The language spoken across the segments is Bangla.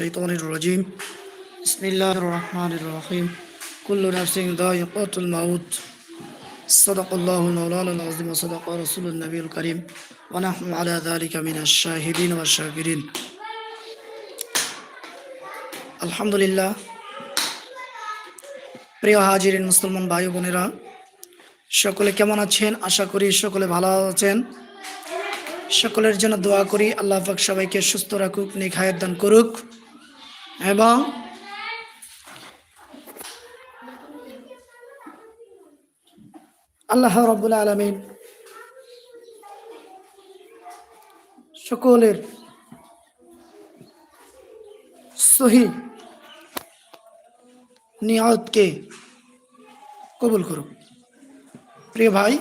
الشيطان الرجيم بسم الله الرحمن الرحيم كل نفس ذائقة الموت صدق الله مولانا العظيم وصدق رسول النبي الكريم ونحن على ذلك من الشاهدين والشاكرين الحمد لله প্রিয় হাজিরিন মুসলমান ভাই বোনেরা সকলে কেমন আছেন আশা করি সকলে ভালো আছেন সকলের জন্য দোয়া করি আল্লাহ পাক সবাইকে সুস্থ রাখুক নেক হায়াত দান করুক এবং আল্লাহ রব্বুল আলমিন সকলের সহি নিয়তকে কবুল করুক। প্রিয় ভাই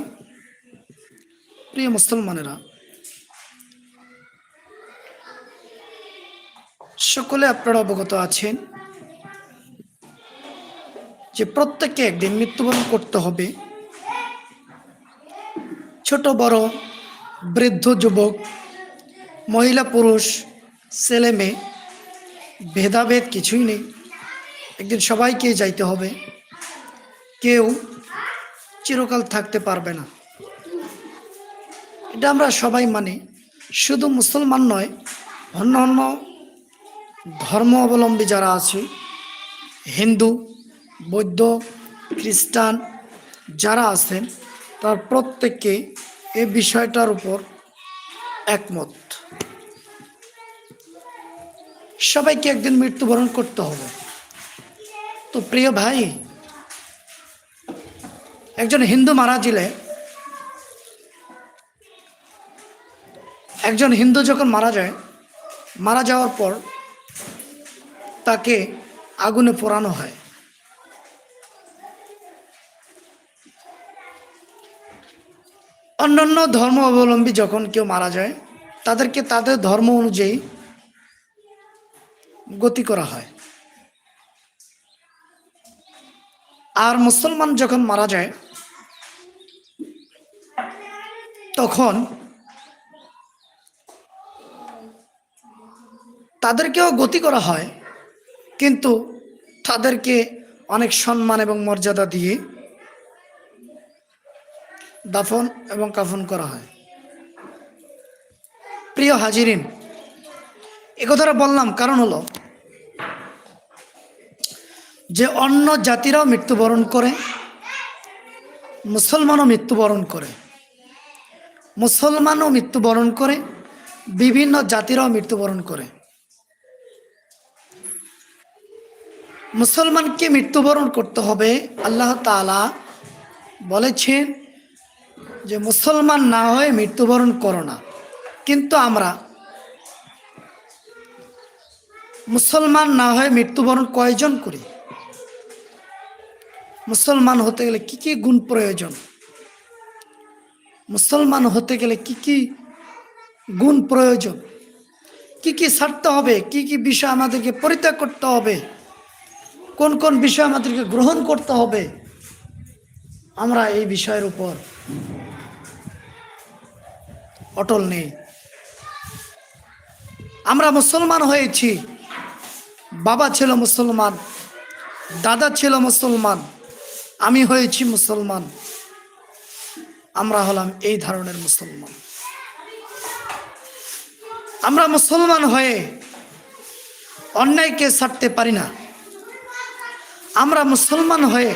প্রিয় মুসলমানেরা সকলে আপনারা অবগত আছেন যে প্রত্যেককে একদিন মৃত্যুবরণ করতে হবে। ছোট, বড়, বৃদ্ধ, যুবক, মহিলা, পুরুষ, ছেলে, মেয়ে, ভেদাভেদ কিছুই নেই। একদিন সবাইকে যাইতে হবে। কেউ চিরকাল থাকতে পারবে না। এটা আমরা সবাই মানি। শুধু মুসলমান নয় অন্য অন্য ধর্ম অবলম্বী যারা আছে, হিন্দু, বৌদ্ধ, খ্রিস্টান যারা আছেন, তার প্রত্যেককে এই বিষয়টার উপর একমত। সবাইকে একদিন মৃত্যুবরণ করতে হবে। তো প্রিয় ভাই, একজন হিন্দু মারা গেলে, একজন হিন্দু যখন মারা যায়, মারা যাওয়ার পর তাকে আগুনে পোড়ানো হয়। অন্যান্য ধর্ম অবলম্বী যখন কেউ মারা যায়, তাদেরকে তাদের ধর্ম অনুযায়ী গতি করা হয়। আর মুসলমান যখন মারা যায়, তখন তাদেরকেও গতি করা হয়। কিন্তু তাদেরকে অনেক সম্মান এবং মর্যাদা দিয়ে দাফন এবং কাফন করা হয়। প্রিয় হাজিরিন, এ কথাটা বললাম কারণ হলো যে অন্য জাতিরাও মৃত্যুবরণ করে, মুসলমানও মৃত্যুবরণ করে, মুসলমানও মৃত্যুবরণ করে, বিভিন্ন জাতিরাও মৃত্যুবরণ করে। মুসলমানকে মৃত্যুবরণ করতে হবে। আল্লাহ তালা বলেছেন যে, মুসলমান না হয়ে মৃত্যুবরণ করো না। কিন্তু আমরা মুসলমান না হয়ে মৃত্যুবরণ কয়জন করি? মুসলমান হতে গেলে কি কি গুণ প্রয়োজন? মুসলমান হতে গেলে কি কি গুণ প্রয়োজন? কি কি ছাড়তে হবে? কি কি বিষয় আমাদেরকে পরিত্যাগ করতে হবে? কোন কোন বিষয় আমাদেরকে গ্রহণ করতে হবে? আমরা এই বিষয়ের উপর অটল নেই। আমরা মুসলমান হয়েছি। বাবা ছিল মুসলমান, দাদা ছিল মুসলমান, আমি হয়েছি মুসলমান। আমরা হলাম এই ধরনের মুসলমান। আমরা মুসলমান হয়ে অন্যায়কে ছাড়তে পারি না। আমরা মুসলমান হয়ে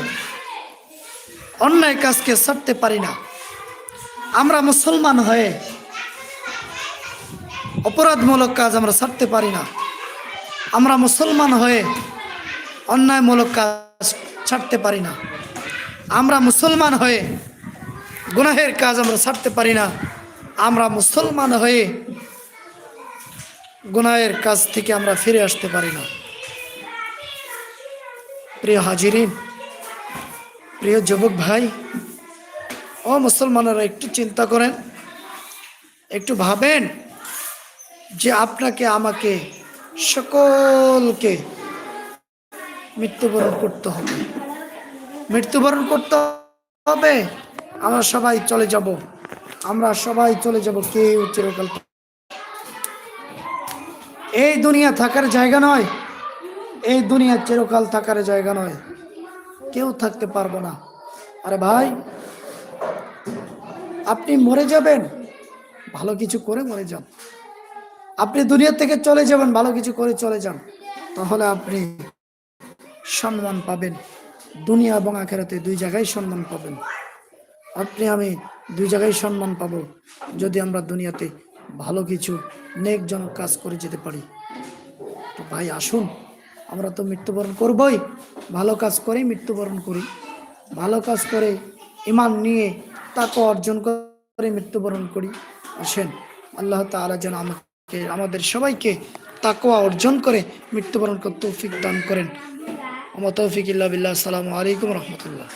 অন্যায় কাজকে ছাড়তে পারি না। আমরা মুসলমান হয়ে অপরাধমূলক কাজ আমরা ছাড়তে পারি না। আমরা মুসলমান হয়ে অন্যায়মূলক কাজ ছাড়তে পারি না। আমরা মুসলমান হয়ে গুনাহের কাজ আমরা ছাড়তে পারি না। আমরা মুসলমান হয়ে গুনাহের কাজ থেকে আমরা ফিরে আসতে পারি না। প্রিয় হাজিরিন, প্রিয় যুবক ভাই, ও মুসলমানেরা, একটু চিন্তা করেন, একটু ভাবেন যে আপনাকে, আমাকে সকলকে মৃত্যুবরণ করতে হবে। মৃত্যুবরণ করতে হবে, আমরা সবাই চলে যাব। আমরা সবাই চলে যাব, কেউ চিরকাল এই দুনিয়া থাকার জায়গা নয়। এই দুনিয়া চিরকাল থাকার জায়গা নয়। কেউ থাকতে পারব না। আরে ভাই, আপনি মরে যাবেন। ভালো কিছু করে মরে যান। আপনি দুনিয়া থেকে চলে যাবেন, ভালো কিছু করে চলে যান। তাহলে আপনি সম্মান পাবেন। দুনিয়া এবং আখেরাতে দুই জায়গায় সম্মান পাবেন। আপনি, আমি দুই জায়গায় সম্মান পাবো যদি আমরা দুনিয়াতে ভালো কিছু, নেকজনক কাজ করে যেতে পারি। তো ভাই, আসুন। আমরা তো মৃত্যুবরণ করবই। ভালো কাজ করে মৃত্যুবরণ করি। ভালো কাজ করে ইমান নিয়ে তাকে অর্জন করে মৃত্যুবরণ করি। আসেন, আল্লাহ তালা যেন আমাকে, আমাদের সবাইকে তাকোয়া অর্জন করে মৃত্যুবরণ করতে তৌফিক দান করেন। আমার তৌফিক ইল্লা বিল্লাহ। আলাইকুম রহমতুল্লাহ।